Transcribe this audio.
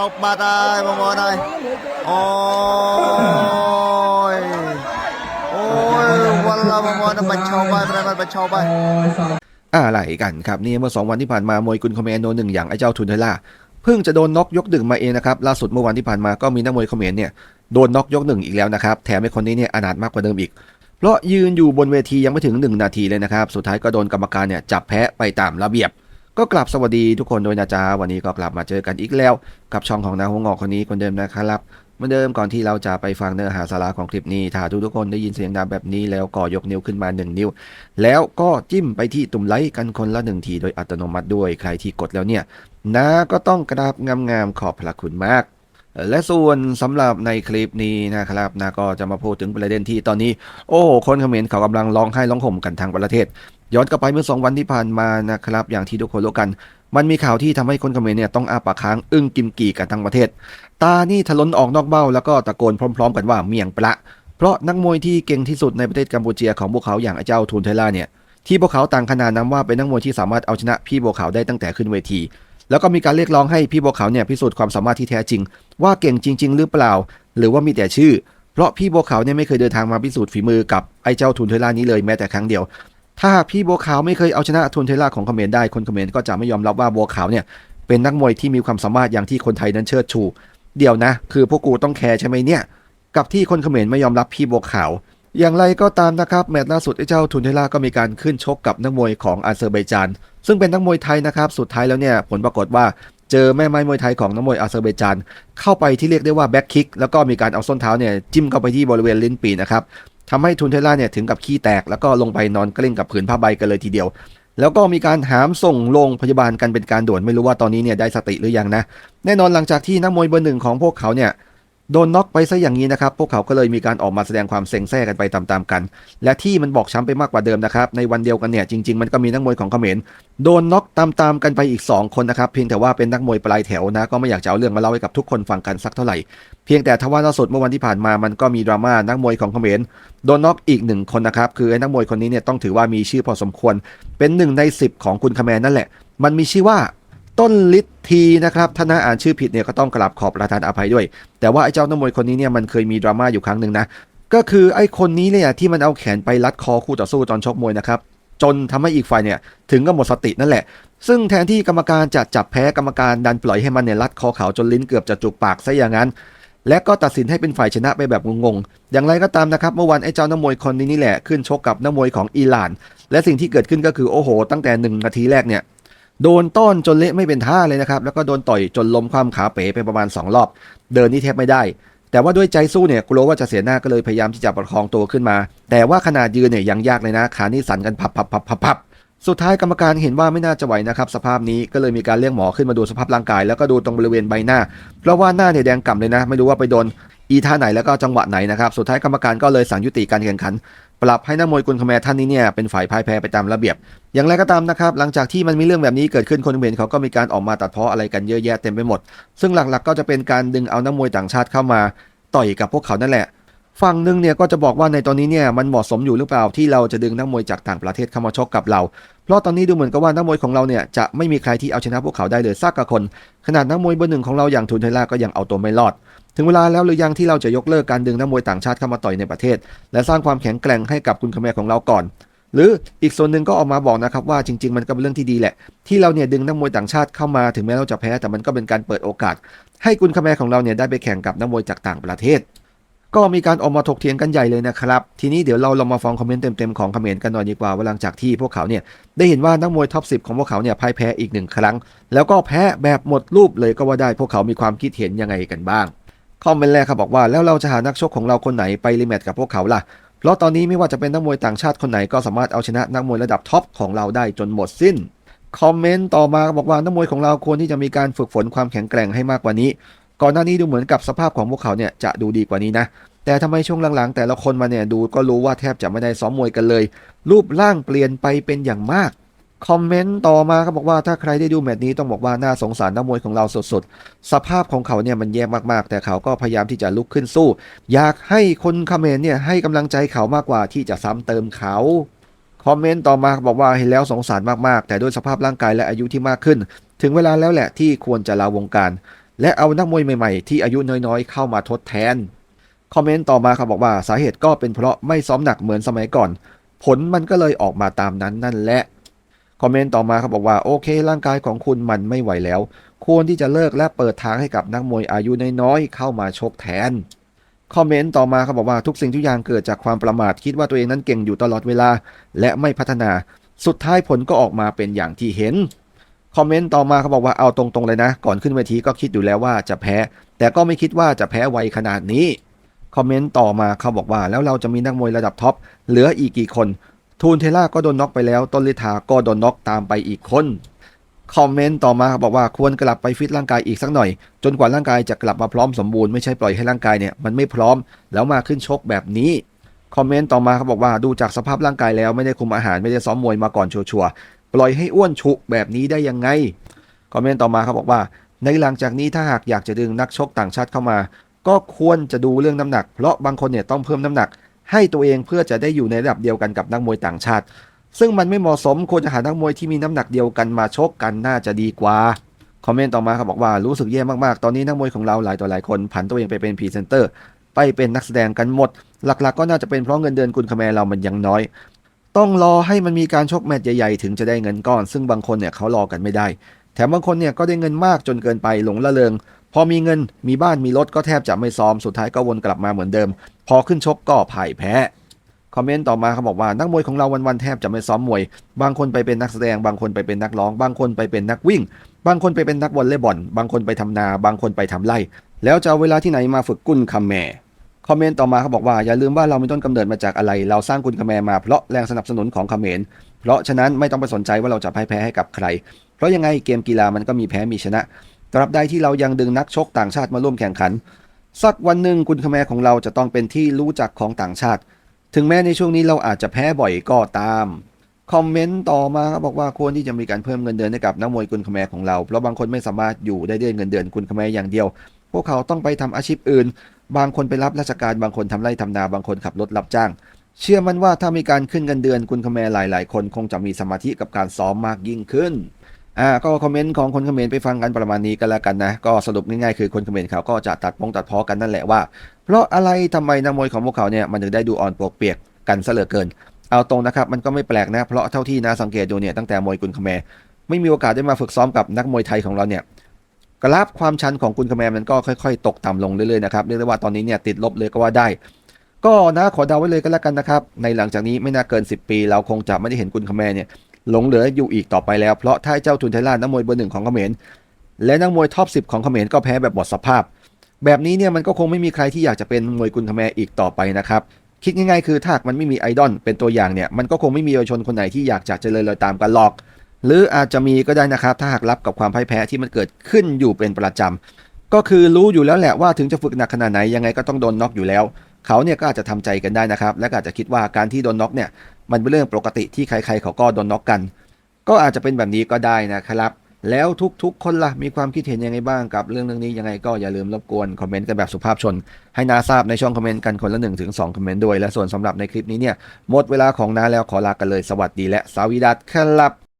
บรรชบมาได้มองมองได้โอ้ยโอ้ยวันละมองมองบรรชบไปอะไรบรรชบไป Oh Satu อะไรกันครับนี่เมื่อ2วันที่ผ่านมามวยกุนคอมเมนโนหนึ่งอย่างไอ้เจ้าทุนเทล่าเพิ่งจะโดนน็อกยกดึงมาเองนะครับล่าสุดเมื่อวันที่ผ่านมาก็มีนักมวยคอมเมนเนี่ยโดนน็อกยกหนึ่งอีกแล้วนะครับแถมไอ้คนนี้เนี่ยอนาถมากกว่าเดิมอีกเพราะยืนอยู่บนเวทียังไม่ถึง 1 นาทีเลยนะครับ สุดท้ายก็โดนกรรมการเนี่ยจับแพ้ไปตามระเบียบ ก็กลับสวัสดีทุกคนโดยนะจ๊ะวันนี้ก็กลับมาเจอกันอีกแล้ว กับช่องของนาหัวงอกคนนี้คนเดิมนะครับเหมือนเดิมก่อนที่เราจะไปฟังเนื้อหาสาระของคลิปนี้ถ้าทุกทุกๆคนได้ยินเสียงดังแบบนี้แล้วก็ยกนิ้วขึ้นมา 1 นิ้ว แล้วก็จิ้มไปที่ตุ่มไลค์กันคนละหนึ่งทีโดยอัตโนมัติด้วยใครที่กดแล้วเนี่ยนะก็ต้องกราบงามๆขอบพระคุณมาก และส่วนสำหรับในคลิปนี้นะครับนะก็จะมาพูดถึงประเด็นที่ตอนนี้ โอ้คนเขมรเขากำลังร้องไห้ร้องห่มกันทางประเทศ ย้อนกลับไปเมื่อสองวันที่ผ่านมานะครับ อย่างที่ทุกคนรู้กัน มันมีข่าวที่ทำให้คนเขมรเนี่ยต้องอาปากค้างอึ้งกิมกี่กันทั้งประเทศ ตานี่ทะลนออกนอกเบ้าแล้วก็ตะโกนพร้อม ๆ กันว่าเมียงปละเพราะนักมวยที่เก่งที่สุดในประเทศกัมพูชีของพวกเขาอย่างเจ้าทูนเทล่าเนี่ยที่พวกเขาต่างขนานนามว่าเป็นนักมวยที่สามารถเอาชนะพี่บัวขาวได้ตั้งแต่ขึ้นเวที แล้วก็มีการเรียกร้องให้พี่บัวขาวเนี่ยพิสูจน์ความสามารถที่แท้จริง ว่าเก่งจริง ๆ หรือเปล่า หรือว่ามีแต่ชื่อ เพราะพี่บัวขาวเนี่ยไม่เคยเดินทางมาพิสูจน์ฝีมือกับไอ้เจ้าทุนเทล่านี้เลยแม้แต่ครั้งเดียว ถ้าหากพี่บัวขาวไม่เคยเอาชนะทุนเทล่าของเขมรได้คนเขมรก็จะไม่ยอมรับว่าบัวขาวเนี่ยเป็นนักมวยที่มีความสามารถอย่างที่คนไทยนั้นเชิดชู เดี๋ยวนะ คือพวกกูต้องแคร์ใช่ไหมเนี่ย กับที่คนเขมรไม่ยอมรับพี่บัวขาว อย่างไรก็ตามนะครับแมตช์ล่าสุดไอ้เจ้าทุนเทล่าก็มีการขึ้นชกกับนักมวยของอาเซอร์ไบจานซึ่งเป็นนักมวยไทยนะครับสุดท้ายแล้วเนี่ยผลปรากฏว่าเจอแม่ไม้มวยไทยของนักมวยอาเซอร์ไบจานเข้าไปที่เรียกได้ว่าแบ็คคิกแล้วก็มีการเอาส้นเท้าเนี่ยจิ้มเข้าไปที่บริเวณลิ้นปีนะครับทำให้ทุนเทล่าเนี่ยถึงกับขี้แตก แล้วก็ลงไปนอนกลิ้งกับผืนผ้าใบกันเลยทีเดียว แล้วก็มีการหามส่งโรงพยาบาลกันเป็นการด่วนไม่รู้ว่าตอนนี้เนี่ยได้สติหรือยังนะแน่นอนหลังจากที่นักมวยเบอร์หนึ่งของพวกเขาเนี่ย โดนน็อกไปซะอย่างนี้นะครับ พวกเขาก็เลยมีการออกมาแสดงความเซ็งแซ่กันไปตามๆกัน และที่มันบอกช้ำไปมากกว่าเดิมนะครับ ในวันเดียวกันเนี่ยจริงๆ มันก็มีนักมวยของเขมรโดนน็อกตามๆกันไปอีก 2 คนนะครับ เพียงแต่ว่าเป็นนักมวยปลายแถวนะก็ไม่อยากจะเอาเรื่องมาเล่าให้กับทุกคนฟังกันสักเท่าไหร่ เพียงแต่ทว่าล่าสุดเมื่อวันที่ผ่านมามันก็มีดราม่านักมวยของเขมรโดนน็อกอีกหนึ่งคนนะครับคือไอ้นักมวยคนนี้เนี่ยต้องถือว่ามีชื่อพอสมควร เป็นหนึ่งใน 10 ของคุณคแมนนั่นแหละ มันมีชื่อว่า ต้นลิททีนะครับถ้าน้าอ่านชื่อผิดเนี่ยก็ต้องกราบขอบประทานอภัยด้วย แต่ว่าไอ้เจ้านักมวยคนนี้เนี่ยมันเคยมีดราม่าอยู่ครั้งหนึ่งนะก็คือไอ้คนนี้เนี่ยที่มันเอาแขนไปรัดคอคู่ต่อสู้ตอนชกมวยนะครับจนทำให้อีกฝ่ายเนี่ยถึงกับหมดสตินั่นแหละ ซึ่งแทนที่กรรมการจะจับแพ้กรรมการดันปล่อยให้มันเนี่ยรัดคอเขาจนลิ้นเกือบจะจุกปากซะอย่างนั้น และก็ตัดสินให้เป็นฝ่ายชนะไปแบบงงๆ อย่างไรก็ตามนะครับ เมื่อวานไอ้เจ้านักมวยคนนี้นี่แหละขึ้นชกกับนักมวยของอิหร่าน และสิ่งที่เกิดขึ้นก็คือโอ้โห ตั้งแต่หนึ่งนาทีแรกเนี่ย โดนต้อนจนเละไม่เป็นท่าเลยนะครับ แล้วก็โดนต่อยจนล้มความขาเป๋ไปประมาณ 2 รอบ เดินนี่แทบไม่ได้ แต่ว่าด้วยใจสู้เนี่ยกลัวว่าจะเสียหน้าก็เลยพยายามที่จะประคองตัวขึ้นมา แต่ว่าขนาดยืนเนี่ยยังยากเลยนะ ขานี่สั่นกันพับพับพับพับพับสุดท้ายกรรมการเห็นว่าไม่น่าจะไหวนะครับ สภาพนี้ก็เลยมีการเรียกหมอขึ้นมาดูสภาพร่างกาย แล้วก็ดูตรงบริเวณใบหน้าเพราะว่าหน้าเนี่ยแดงก่ำเลยนะ ไม่รู้ว่าไปโดน อีท่าไหนแล้วก็จังหวะไหนนะครับสุดท้ายกรรมการก็เลยสั่งยุติการแข่งขัน ปรับให้นักมวยกุนคแมท่านนี้เนี่ยเป็นฝ่ายพ่ายแพ้ไปตามระเบียบ อย่างไรก็ตามนะครับหลังจากที่มันมีเรื่องแบบนี้เกิดขึ้นคนเขมรเขาก็มีการออกมาตัดเพ้ออะไรกันเยอะแยะเต็มไปหมด ซึ่งหลักๆก็จะเป็นการดึงเอานักมวยต่างชาติเข้ามา ต่อยกับพวกเขานั่นแหละฝั่งหนึ่งเนี่ยก็จะบอกว่าในตอนนี้เนี่ยมันเหมาะสมอยู่หรือเปล่าที่เราจะดึงนักมวยจากต่างประเทศเข้ามาชกกับเรา เพราะตอนนี้ดูเหมือนกับว่านักมวยของเราเนี่ยจะไม่มีใครที่เอาชนะพวกเขาได้เลยสักกะคน ขนาดนักมวยเบอร์หนึ่งของเราอย่างทุนเทล่าก็ยังเอาตัวไม่รอด ถึงเวลาแล้วหรือยังที่เราจะยกเลิกการดึงนักมวยต่างชาติเข้ามาต่อยในประเทศ และสร้างความแข็งแกร่งให้กับคุณคแมรของเราก่อน หรืออีกส่วนหนึ่งก็ออกมาบอกนะครับว่าจริง ๆ มันก็เป็นเรื่องที่ดีแหละ ที่เราเนี่ยดึงนักมวยต่างชาติเข้ามาถึงแม้เราจะแพ้แต่มันก็เป็นการเปิดโอกาส ให้คุณคแมรของเราเนี่ยได้ไปแข่งกับนักมวยจากต่างประเทศ ก็มีการออกมาถกเถียงกันใหญ่เลยนะครับทีนี้เดี๋ยวเราลองมาฟังคอมเมนต์เต็มๆของคอมเขมรกันหน่อยดีกว่าว่าหลังจากที่พวกเขาเนี่ยได้เห็นว่านักมวยท็อป10ของพวกเขาเนี่ยพ่ายแพ้อีกหนึ่งครั้ง แล้วก็แพ้แบบหมดรูปเลยก็ว่าได้พวกเขามีความคิดเห็นยังไงกันบ้าง คอมเมนต์แรกครับบอกว่าแล้วเราจะหานักชกของเราคนไหนไปรีแมตช์กับพวกเขาล่ะ เพราะตอนนี้ไม่ว่าจะเป็นนักมวยต่างชาติคนไหนก็สามารถเอาชนะนักมวยระดับท็อปของเราได้จนหมดสิ้นคอมเมนต์ต่อมาบอกว่านักมวยของเราควรที่จะมีการฝึกฝนความแข็งแกร่งให้มากกว่านี้ ก่อนหน้านี้ดูเหมือนกับสภาพของพวกเขาเนี่ยจะดูดีกว่านี้นะ แต่ทำไมช่วงหลังๆ แต่ละคนมาเนี่ยดูก็รู้ว่าแทบจะไม่ได้ซ้อมมวยกันเลย รูปร่างเปลี่ยนไปเป็นอย่างมาก คอมเมนต์ต่อมาเขาบอกว่าถ้าใครได้ดูแมตช์นี้ต้องบอกว่าน่าสงสารนักมวยของเราสุดๆ สภาพของเขาเนี่ยมันแย่มากๆ แต่เขาก็พยายามที่จะลุกขึ้นสู้ อยากให้คนคอมเมนต์เนี่ยให้กำลังใจเขามากกว่าที่จะซ้ำเติมเขาคอมเมนต์ต่อมาบอกว่าเห็นแล้วสงสารมากๆ แต่ด้วยสภาพร่างกายและอายุที่มากขึ้น ถึงเวลาแล้วแหละที่ควรจะลาวงการ และเอานักมวยใหม่ๆ ที่อายุน้อยๆ เข้ามาทดแทนคอมเมนต์ต่อมาเขาบอกว่าสาเหตุก็เป็นเพราะไม่ซ้อมหนักเหมือนสมัยก่อน ผลมันก็เลยออกมาตามนั้นนั่นแหละ คอมเมนต์ต่อมาเขาบอกว่าโอเค ร่างกายของคุณมันไม่ไหวแล้ว ควรที่จะเลิกและเปิดทางให้กับนักมวยอายุน้อยๆเข้ามาชกแทนคอมเมนต์ต่อมาเขาบอกว่าทุกสิ่งทุกอย่างเกิดจากความประมาทคิดว่าตัวเองนั้นเก่งอยู่ตลอดเวลา และไม่พัฒนา สุดท้ายผลก็ออกมาเป็นอย่างที่เห็นคอมเมนต์ต่อมาเขาบอกว่าเอาตรงๆเลยนะ ก่อนขึ้นเวทีก็คิดอยู่แล้วว่าจะแพ้ แต่ก็ไม่คิดว่าจะแพ้ไวขนาดนี้คอมเมนต์ต่อมาเขาบอกว่าแล้วเราจะมีนักมวยระดับท็อปเหลืออีกกี่คน ทูนเทล่าก็โดนน็อกไปแล้วต้นลิทาก็โดนน็อกตามไปอีกคนคอมเมนต์ต่อมาบอกว่าควรกลับไปฟิตร่างกายอีกสักหน่อย จนกว่าร่างกายจะกลับมาพร้อมสมบูรณ์ไม่ใช่ปล่อยให้ร่างกายเนี่ยมันไม่พร้อมแล้วมาขึ้นชกแบบนี้คอมเมนต์ต่อมาเขาบอกว่าดูจากสภาพร่างกายแล้วไม่ได้คุมอาหารไม่ได้ซ้อมมวยมาก่อนชัวร์ๆปล่อยให้อ้วนฉุแบบนี้ได้ยังไงคอมเมนต์ต่อมาเขาบอกว่า ในหลังจากนี้ถ้าหากอยากจะดึงนักชกต่างชาติเข้ามา ก็ควรจะดูเรื่องน้ำหนัก เพราะบางคนเนี่ยต้องเพิ่มน้ำหนัก ให้ตัวเองเพื่อจะได้อยู่ในระดับเดียวกันกับนักมวยต่างชาติ ซึ่งมันไม่เหมาะสมควรจะหานักมวยที่มีน้ำหนักเดียวกันมาชกกันน่าจะดีกว่าคอมเมนต์ต่อมาเขาบอกว่ารู้สึกแย่มากๆ ตอนนี้นักมวยของเราหลายต่อหลายคนผันตัวเองไปเป็นพรีเซนเตอร์ ไปเป็นนักแสดงกันหมด หลักๆ ก็น่าจะเป็นเพราะเงินเดือนกุนคาแมเรามันยังน้อย ต้องรอให้มันมีการชกแมตช์ใหญ่ๆ ถึงจะได้เงินก้อน ซึ่งบางคนเนี่ยเขารอกันไม่ได้ แถมบางคนเนี่ยก็ได้เงินมากจนเกินไปหลงละเลง พอมีเงินมีบ้านมีรถก็แทบจะไม่ซ้อมสุดท้ายก็วนกลับมาเหมือนเดิม พอขึ้นชกก็พ่ายแพ้คอมเมนต์ต่อมาเขาบอกว่านักมวยของเราวันๆแทบจะไม่ซ้อมมวย บางคนไปเป็นนักแสดง บางคนไปเป็นนักร้อง บางคนไปเป็นนักวิ่ง บางคนไปเป็นนักวอลเลย์บอล บางคนไปทำนา บางคนไปทำไร่ แล้วจะเอาเวลาที่ไหนมาฝึกกุนคำแม่คอมเมนต์ต่อมาเขาบอกว่าอย่าลืมว่าเรามีต้นกำเนิดมาจากอะไร เราสร้างกุนคำแมมาเพราะแรงสนับสนุนของเขมรเพราะฉะนั้นไม่ต้องไปสนใจว่าเราจะพ่ายแพ้ให้กับใคร เพราะยังไงเกมกีฬามันก็มีแพ้มีชนะ ตราบใดที่เรายังดึงนักชกต่างชาติมาร่วมแข่งขัน สักวันหนึ่งกุนคแมของเราจะต้องเป็นที่รู้จักของต่างชาติ ถึงแม้ในช่วงนี้เราอาจจะแพ้บ่อยก็ตาม คอมเมนต์ต่อมาบอกว่าควรที่จะมีการเพิ่มเงินเดือนให้กับนักมวยกุนคแมของเรา เพราะบางคนไม่สามารถอยู่ได้ด้วยเงินเดือนกุนคแมอย่างเดียว พวกเขาต้องไปทำอาชีพอื่น บางคนไปรับราชการ บางคนทำไร่ทำนา บางคนขับรถรับจ้าง เชื่อมั่นว่าถ้ามีการขึ้นเงินเดือนกุนคแมหลาย ๆ คนคงจะมีสมาธิกับการซ้อมมากยิ่งขึ้น อ่าก็คอมเมนต์ของคนเขมรไปฟังกันประมาณนี้ก็แล้วกันนะ ก็สรุปง่ายๆคือคนเขมรเขาก็จะตัดพงตัดพ้อกันนั่นแหละว่า เพราะอะไรทำไมนักมวยของพวกเขาเนี่ยมันถึงได้ดูอ่อนปวกเปียกกันซะเหลือเกิน เอาตรงนะครับมันก็ไม่แปลกนะ เพราะเท่าที่นาสังเกตดูเนี่ยตั้งแต่มวยกุนคแมรไม่มีโอกาสได้มาฝึกซ้อมกับนักมวยไทยของเราเนี่ยกราฟความชันของกุนคแมรมันก็ค่อยๆ ตกต่ำลงเรื่อยๆนะครับเรียกได้ว่าตอนนี้เนี่ยติดลบเลยก็ว่าได้ ก็นะขอเดาไว้เลยก็แล้วกันนะครับในหลังจากนี้ไม่น่าเกิน 10 ปี เราคงจะไม่ได้เห็นกุนคแมรเนี่ย หลงเหลืออยู่อีกต่อไปแล้ว เพราะถ้าเจ้าทุนไทยล่านักมวยเบอร์หนึ่งของเขมรและนักมวยท็อป10 ของเขมรก็แพ้แบบหมดสภาพ แบบนี้เนี่ยมันก็คงไม่มีใครที่อยากจะเป็นมวยกุนคแมอีกต่อไปนะครับคิดง่ายๆคือถ้ามันไม่มีไอดอลเป็นตัวอย่างเนี่ยมันก็คงไม่มีเยาวชนคนไหนที่อยากจะเจริญรอยตามกันหรอก หรืออาจจะมีก็ได้นะครับ ถ้าหากรับกับความพ่ายแพ้ที่มันเกิดขึ้นอยู่เป็นประจำก็คือรู้อยู่แล้วแหละว่าถึงจะฝึกหนักขนาดไหนยังไงก็ต้องโดนน็อกอยู่แล้ว เขาเนี่ยก็อาจจะทำใจกันได้นะครับ และอาจจะคิดว่าการที่โดนน็อกเนี่ยมันเป็นเรื่องปกติที่ใครๆเขาก็โดนน็อกกัน ก็อาจจะเป็นแบบนี้ก็ได้นะครับ แล้วทุกๆ คนล่ะมีความคิดเห็นยังไงบ้างกับเรื่องเรื่องนี้ยังไงก็อย่าลืมรบกวนคอมเมนต์กันแบบสุภาพชน ให้นาทราบในช่องคอมเมนต์กันคนละ1นถึงสคอมเมนต์ด้วยและส่วนสำหรับในคลิปนี้เนี่ยหมดเวลาของนาแล้วขอลากันเลยสวัสดีและสวีดัสครับ